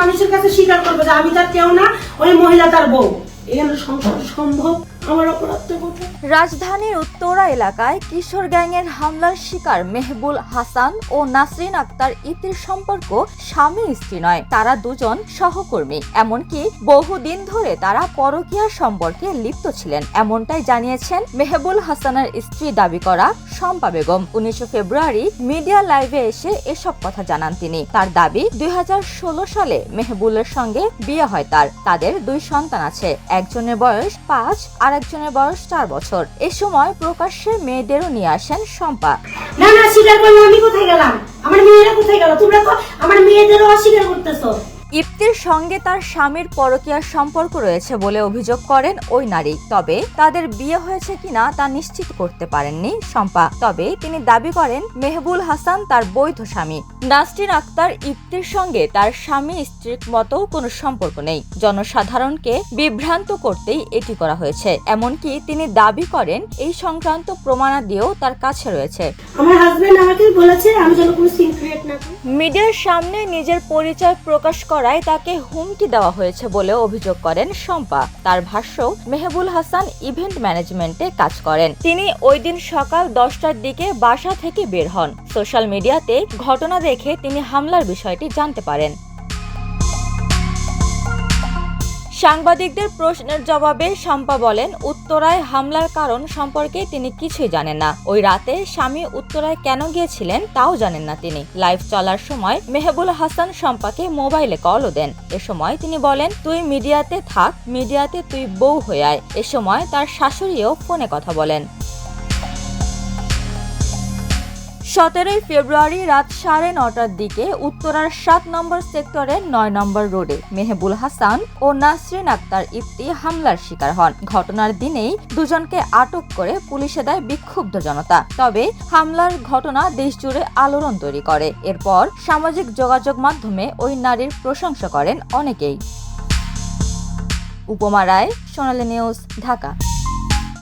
মানুষের কাছে স্বীকার করবে যে আমি তার কেউ না, ওই মহিলা তার বউ। এখানে সংসার। সম্ভব? আমার অপরাধটা রাজধানীর উত্তরা এলাকায় কিশোর গ্যাংয়ের হামলার শিকার মেহবুল হাসান ও নাসরিন আক্তার ইতির সম্পর্ক স্বামী স্ত্রী নয়, তারা দুজন সহকর্মী। এমনকি বহুদিন ধরে তারা পরকীয়া সম্পর্কে লিপ্ত ছিলেন। এমনটাই জানিয়েছেন মেহবুল হাসানের স্ত্রী দাবি করা শম্পা বেগম। উনিশে ফেব্রুয়ারি মিডিয়া লাইভে এসে এসব কথা জানান তিনি। তার দাবি, দুই হাজার ষোলো সালে মেহবুলের সঙ্গে বিয়ে হয় তার। তাদের দুই সন্তান আছে। একজনের বয়স পাঁচ আর একজনের বয়স চার বছর। এ সময় প্রকাশ্যে মেয়েদেরও নিয়ে আসেন শম্পা। না না, স্বীকার করলে আমি কোথায় গেলাম? আমার মেয়েরা কোথায় গেল? তোমরা আমার মেয়েদেরও অস্বীকার করতেছো। ইপ্তির সঙ্গে তার স্বামীর পরকীয়ার সম্পর্ক রয়েছে বলে অভিযোগ করেন ওই নারী। তবে তাদের বিয়ে হয়েছে কিনা তা নিশ্চিত করতে পারেননি শম্পা। তবে তিনি দাবি করেন মেহবুল হাসান তার বৈধ স্বামী। নাসরিন আক্তার ইপ্তির সঙ্গে তার স্বামী স্ত্রীর মতো কোনো সম্পর্ক নেই। জনসাধারণকে বিভ্রান্ত করতেই এটি করা হয়েছে। এমনকি তিনি দাবি করেন এই সংক্রান্ত প্রমাণাদিও তার কাছে রয়েছে। আমার হাজবেন্ড আমাকে বলেছে আমি যেন কোনো সিন ক্রিয়েট না মিডিয়ার সামনে নিজের পরিচয় প্রকাশ করায় তাকে হুমকি দেওয়া হয়েছে বলে অভিযোগ করেন শম্পা। তার ভাষ্য, মেহবুল হাসান ইভেন্ট ম্যানেজমেন্টে কাজ করেন। তিনি ওই দিন সকাল দশটার দিকে বাসা থেকে বের হন। সোশ্যাল মিডিয়াতে ঘটনা দেখে তিনি হামলার বিষয়টি জানতে পারেন। সাংবাদিকদের প্রশ্নের জবাবে শম্পা বলেন, উত্তরায় হামলার কারণ সম্পর্কে তিনি কিছুই জানেন না। ওই রাতে স্বামী উত্তরায় কেন গিয়েছিলেন তাও জানেন না তিনি। লাইভ চলার সময় মেহবুল হাসান শম্পাকে মোবাইলে কলও দেন। এ সময় তিনি বলেন, তুই মিডিয়াতে থাক, মিডিয়াতে তুই বউ হয়ে আয়। এ সময় তার শাশুড়িও ফোনে কথা বলেন। সতেরোই ফেব্রুয়ারি রাত সাড়ে নটার দিকে উত্তরার সাত নম্বর সেক্টরের নয় নম্বর রোডে মেহবুল হাসান ও নাসরিন আক্তার ইফতি হামলার শিকার হন। ঘটনার দিনেই দুজনকে আটক করে পুলিশে দেয় বিক্ষুব্ধ জনতা। তবে হামলার ঘটনা দেশজুড়ে আলোড়ন তৈরি করে। এরপর সামাজিক যোগাযোগ মাধ্যমে ওই নারীর প্রশংসা করেন অনেকেই। উপমা রায়, সোনালী নিউজ, ঢাকা।